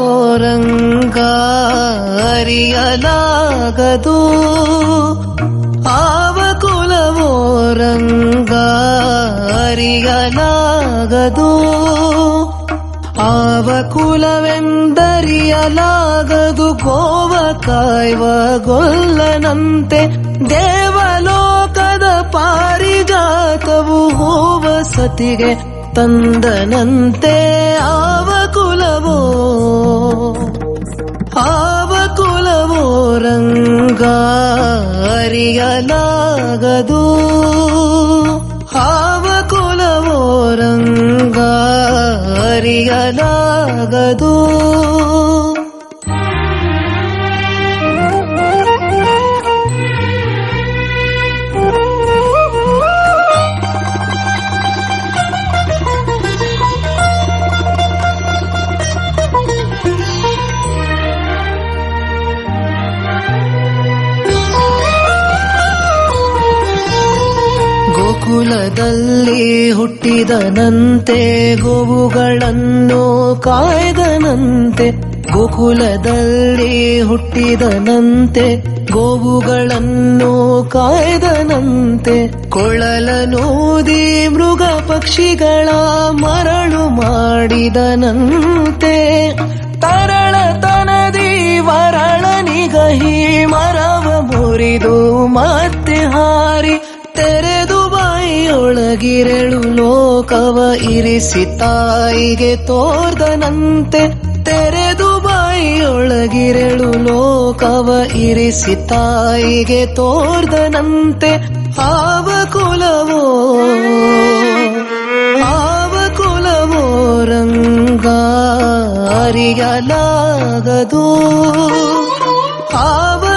ఆవకులమోరంగా అరియలాగదు ఆవకులమోరంగా అరియలాగదు ಆವಕುಲವೆಂದರಿಯಲಾಗದು ಕೋವ ಕಾಯ್ವ ಗೊಲ್ಲನಂತೆ ದೇವ ಪಾರಿಜಾತವು ಹೋವ ಸತಿಗೆ ತಂದನಂತೆ ಆವ ಕುಲವೋ ಆವ ಕುಲವೋ ರಂಗ ಅರಿಯಲಾಗದು ಆವ ಕುಲವೋ ರಂಗ ಅರಿಯಲಾಗದು ಗೋಕುಲದಲ್ಲಿ ಹುಟ್ಟಿದನಂತೆ ಗೋವುಗಳನ್ನು ಕಾಯ್ದನಂತೆ ಗೋಕುಲದಲ್ಲಿ ಹುಟ್ಟಿದನಂತೆ ಗೋವುಗಳನ್ನು ಕಾಯ್ದನಂತೆ ಕೊಳಲನೂದಿ ಮೃಗ ಪಕ್ಷಿಗಳ ಮರಳು ಮಾಡಿದನಂತೆ ತರಳತನದಿ ವರಳನಿಗಹಿ ಮರವ ಮುರಿದು ಮತ್ತೆ ಹಾರಿ ತೆರೆದು ಬಾಯಿಯೊಳಗಿರಳು ಲೋಕವ ಇರಿಸಿ ತಾಯಿಗೆ ತೋರ್ದನಂತೆ ತೆರೆದು ಬಾಯಿಯೊಳಗಿರಳು ಲೋಕವ ಇರಿಸಿ ತಾಯಿಗೆ ತೋರ್ದನಂತೆ ಆವ ಕುಲವೋ ಆವ ಕುಲವೋ ರಂಗ ಅರಿಯಲಾಗದು ಆವ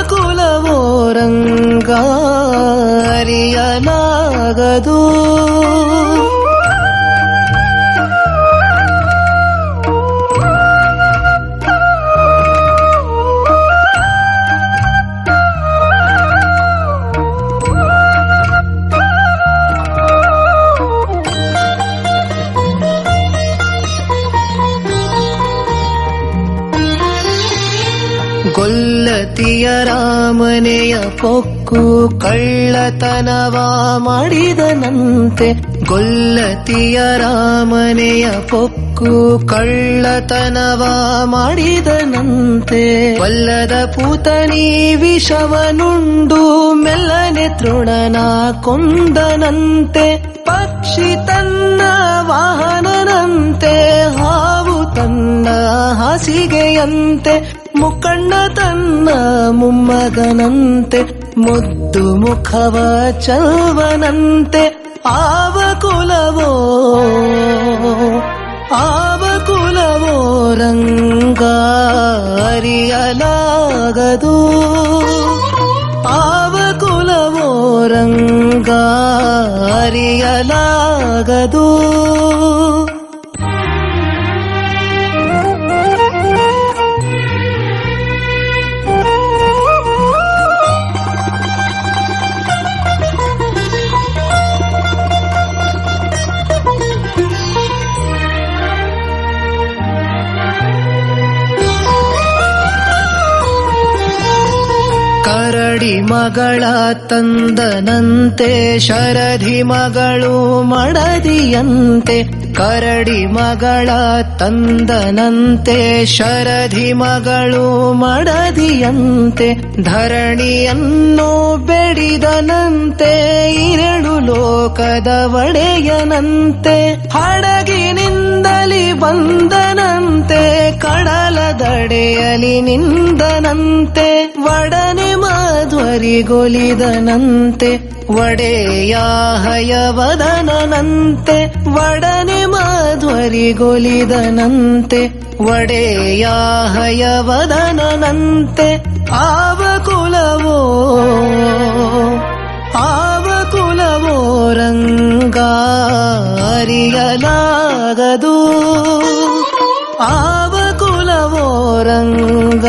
ರಾಮನೆಯ ಪೊಕ್ಕು ಕಳ್ಳತನವ ಮಾಡಿದನಂತೆ. ಗೊಲ್ಲತಿಯ ರಾಮನೆಯ ಪೊಕ್ಕು ಕಳ್ಳತನವ ಮಾಡಿದನಂತೆ. ಒಲ್ಲದ ಪೂತನಿ ವಿಷವನುಂಡು ಮೆಲ್ಲನೆ ತೃಣನ ಕೊಂದನಂತೆ. ಪಕ್ಷಿ ತನ್ನ ವಾಹನನಂತೆ, ಹಾವು ತನ್ನ ಹಾಸಿಗೆಯಂತೆ. ಮುಕ್ಕಣ್ಣ ತನ್ನ ಮೊಮ್ಮಗನಂತೆ ಮುದ್ದು ಮುಖವ ಚಲ್ವನಂತೆ ಆವ ಕುಲವೋ ಆವ ಕುಲವೋ ರಂಗ ಅರಿಯಲಾಗದು ಆವ ಕುಲವೋ ರಂಗ ಅರಿಯಲಾಗದು ಮಗಳ ತಂದನಂತೆ ಶರಧಿ ಮಗಳು ಮಡದಿಯಂತೆ ಕರಡಿ ಮಗಳ ತಂದನಂತೆ, ಶರಧಿ ಮಗಳು ಮಡದಿಯಂತೆ, ಧರಣಿಯನ್ನು ಬೆಡಿದನಂತೆ, ಇರಳು ಲೋಕದ ಒಡೆಯನಂತೆ, ಹಡಗಿನಿಂದಲಿ ಬಂದನಂತೆ, ಕಡಲದಡೆಯಲಿ ನಿಂದನಂತೆ, ಒಡನೆ ಮಾಧ್ವರಿಗೊಲಿದನಂತೆ ಒಡೆಯ ಹಯವದನಂತೆ ಒಡನೆ ಮಾಧ್ವರಿಗೊಲಿದನಂತೆ ಒಡೆಯ ಹಯವದನಂತೆ ಆವ ಕುಲವೋ ಆವ ಕುಲವೋ ರಂಗ ಅರಿಯಲಾಗದು ಆವ ಕುಲವೋ ರಂಗ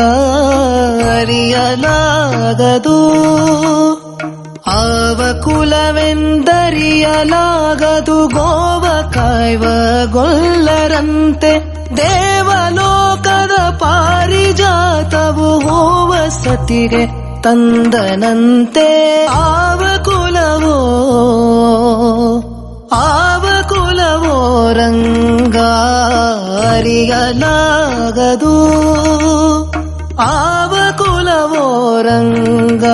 ಅರಿಯಲಾಗದು ಆವ ಕುಲವೆಂದರಿಯಲಾಗದು ಗೋವ ಕಾಯ್ವ ಗೊಲ್ಲರಂತೆ ದೇವಲೋಕದ ಪಾರಿಜಾತವು ಹೋವ ಸತಿಗೆ ತಂದನಂತೆ. ಆವ ಕುಲವೋ ಆವ ಕುಲವೋ ರಂಗಾರಿಯಲಾಗದು. ಆವ ಕುಲವೋ ರಂಗ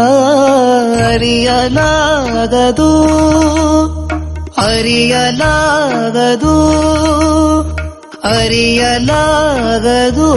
ಅರಿಯಲಾಗದು ಅರಿಯಲಾಗದು ಅರಿಯಲಾಗದು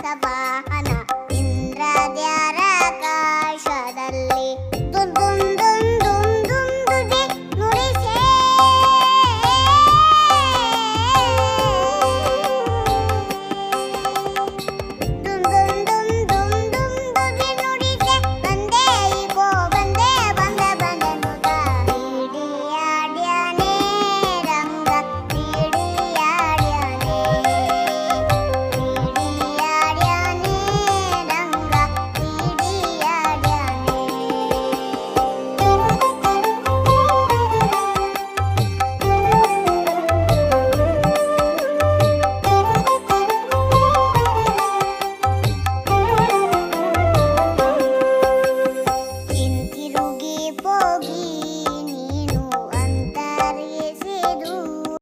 sabah